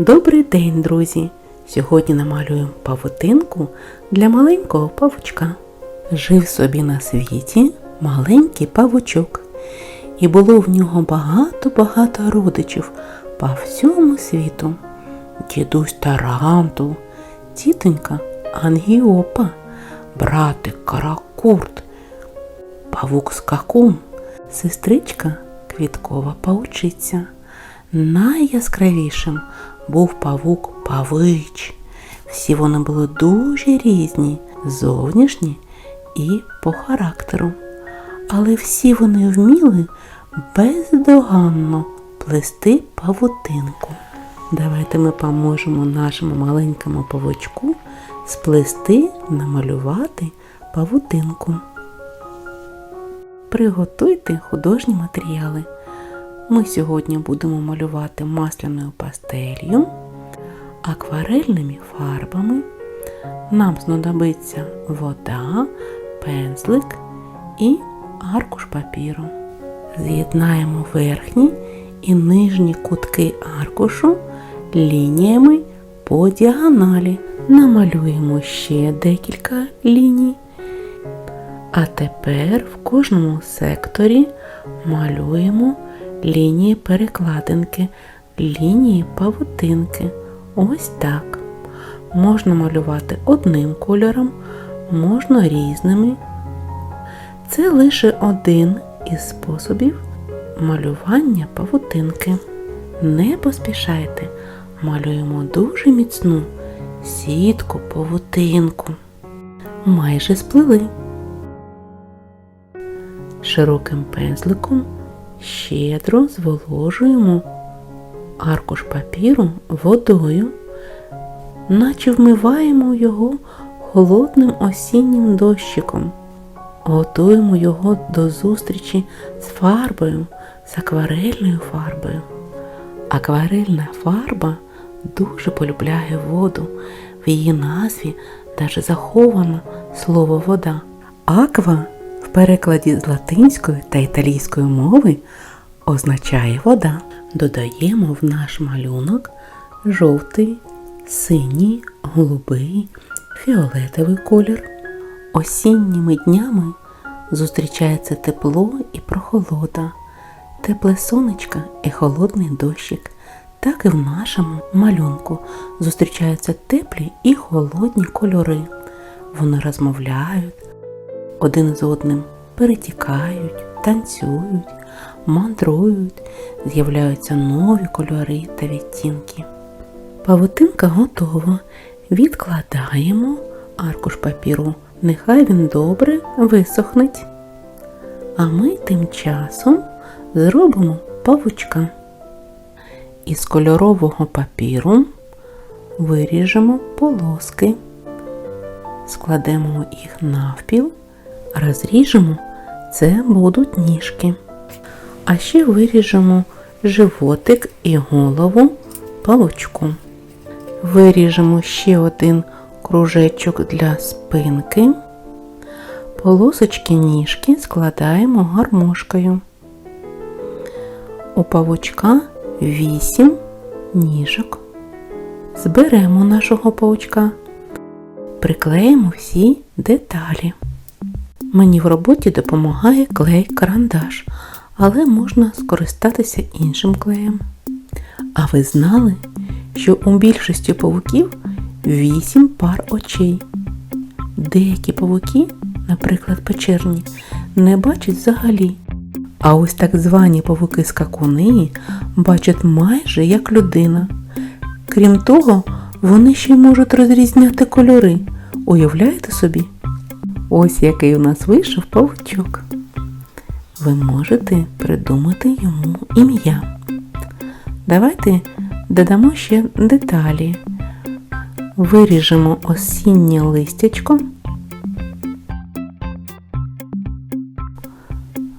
Добрий день, друзі! Сьогодні намалюємо павутинку для маленького павучка. Жив собі на світі маленький павучок, і було в нього багато-багато родичів по всьому світу. Дідусь Тарантул, тітонька Ангіопа, братик Каракурт, павук Скакун, сестричка Квіткова паучиця. Найяскравішим був павук Павич. Всі вони були дуже різні, зовнішні і по характеру. Але всі вони вміли бездоганно плести павутинку. Давайте ми поможемо нашому маленькому павучку сплести, намалювати павутинку. Приготуйте художні матеріали. Ми сьогодні будемо малювати масляною пастелью, акварельними фарбами. Нам знадобиться вода, пензлик і аркуш папіру. З'єднаємо верхні і нижні кутки аркушу лініями по діагоналі. Намалюємо ще декілька ліній. А тепер в кожному секторі малюємо лінії перекладинки, лінії павутинки. Ось так. Можна малювати одним кольором, можна різними. Це лише один із способів малювання павутинки. Не поспішайте, малюємо дуже міцну сітку павутинку. Майже сплели. Широким пензликом щедро зволожуємо аркуш папіру водою, наче вмиваємо його холодним осіннім дощиком, готуємо його до зустрічі з фарбою, з акварельною фарбою. Акварельна фарба дуже полюбляє воду. В її назві даже заховано слово вода. Аква перекладі з латинської та італійської мови означає вода. Додаємо в наш малюнок жовтий, синій, голубий, фіолетовий колір. Осінніми днями зустрічається тепло і прохолода, тепле сонечко і холодний дощик. Так і в нашому малюнку зустрічаються теплі і холодні кольори. Вони розмовляють, один з одним перетікають, танцюють, мандрують, з'являються нові кольори та відтінки. Павутинка готова. Відкладаємо аркуш папіру, нехай він добре висохнеть. А ми тим часом зробимо павучка. Із кольорового папіру виріжемо полоски, складемо їх навпіл, розріжемо, це будуть ніжки. А ще виріжемо животик і голову павучку. Виріжемо ще один кружечок для спинки. Полосочки ніжки складаємо гармошкою. У павучка 8 ніжок. Зберемо нашого паучка, приклеїмо всі деталі. Мені в роботі допомагає клей-карандаш, але можна скористатися іншим клеєм. А ви знали, що у більшості павуків 8 пар очей. Деякі павуки, наприклад, печерні, не бачать взагалі. А ось так звані павуки-скакуни бачать майже як людина. Крім того, вони ще й можуть розрізняти кольори. Уявляєте собі? Ось який у нас вийшов павучок. Ви можете придумати йому ім'я. Давайте додамо ще деталі. Виріжемо осіннє листячко.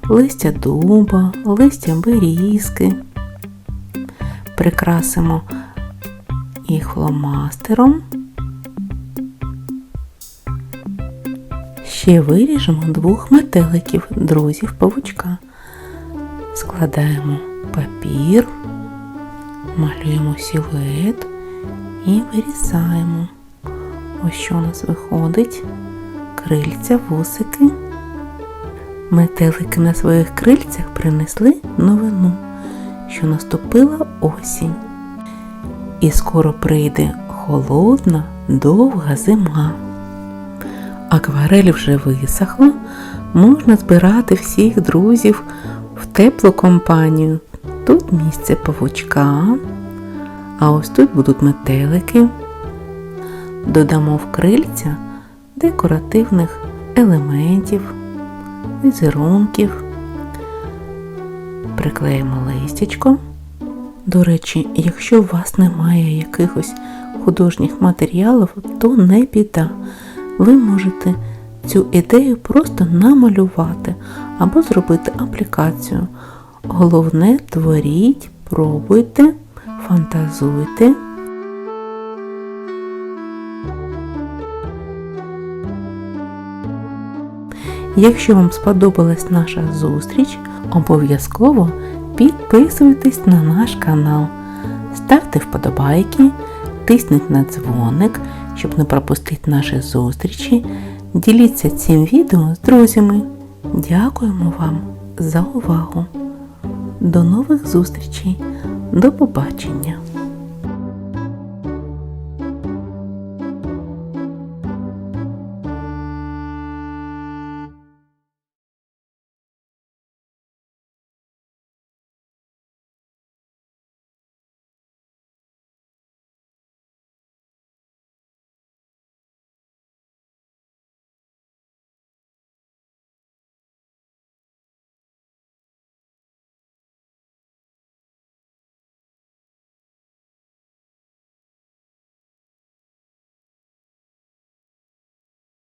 листя дуба, листя берізки. Прикрасимо їх фломастером. Ще виріжемо двох метеликів, друзів павучка. Складаємо папір, малюємо силует і вирізаємо. Ось що у нас виходить. Крильця, вусики. Метелики на своїх крильцях принесли новину, що наступила осінь. І скоро прийде холодна, довга зима. Акварель вже висохла, можна збирати всіх друзів в теплу компанію. Тут місце павучка, а ось тут будуть метелики. Додамо в крильця декоративних елементів, візерунків, приклеїмо листячко. До речі, якщо у вас немає якихось художніх матеріалів, то не біда. Ви можете цю ідею просто намалювати або зробити аплікацію. Головне, творіть, пробуйте, фантазуйте. Якщо вам сподобалась наша зустріч, обов'язково підписуйтесь на наш канал, ставте вподобайки, тисніть на дзвоник, щоб не пропустити наші зустрічі. Діліться цим відео з друзями. Дякуємо вам за увагу. До нових зустрічей. До побачення!